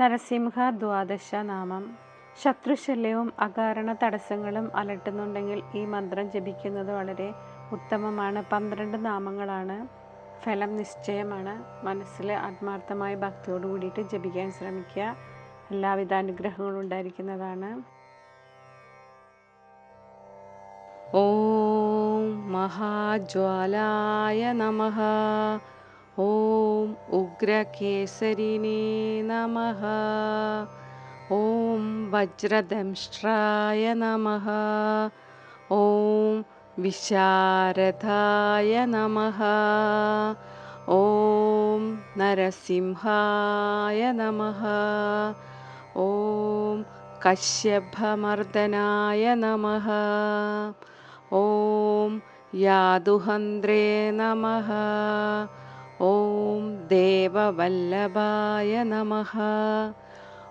നരസിംഹ ദ്വാദശ നാമം. ശത്രുശല്യവും അകാരണ തടസ്സങ്ങളും അലട്ടുന്നുണ്ടെങ്കിൽ ഈ മന്ത്രം ജപിക്കുന്നത് വളരെ ഉത്തമമാണ്. പന്ത്രണ്ട് നാമങ്ങളാണ്. ഫലം നിശ്ചയമാണ്. മനസ്സിൽ ആത്മാർത്ഥമായ ഭക്തിയോട് കൂടിയിട്ട് ജപിക്കാൻ ശ്രമിക്കുക. എല്ലാവിധ അനുഗ്രഹങ്ങളും ഉണ്ടായിരിക്കുന്നതാണ്. ഓം മഹാജ്വാലായ നമഃ. ॐ उग्रकेसरिणे नमः। ॐ वज्रदंष्ट्राय नमः। ॐ विशारदाय नमः। ॐ नरसिंहाय नमः। ॐ कश्यपमर्दनाय नमः। ॐ यादुहन्द्रे नमः। ഓം ദേവവല്ലഭായ നമഃ.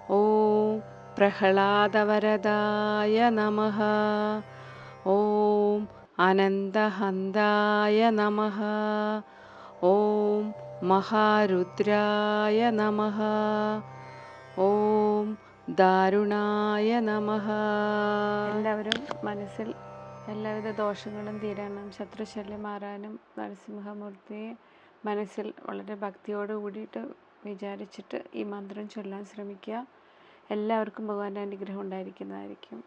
ഓം പ്രഹ്ലാദവരദായ നമഃ. ഓം അനന്തഹന്തായ നമഃ. ഓം മഹാരുദ്രായ നമഃ. ഓം ദാരുണായ നമ. എല്ലാവരും മനസ്സിൽ എല്ലാവിധ ദോഷങ്ങളും തീരാനും ശത്രുശല്യം മാറാനും നരസിംഹമൂർത്തിയെ മനസ്സിൽ വളരെ ഭക്തിയോട് കൂടിയിട്ട് വിചാരിച്ചിട്ട് ഈ മന്ത്രം ചൊല്ലാൻ ശ്രമിക്കുക. എല്ലാവർക്കും ഭഗവാന്റെ അനുഗ്രഹം ഉണ്ടായിരിക്കുന്നതായിരിക്കും.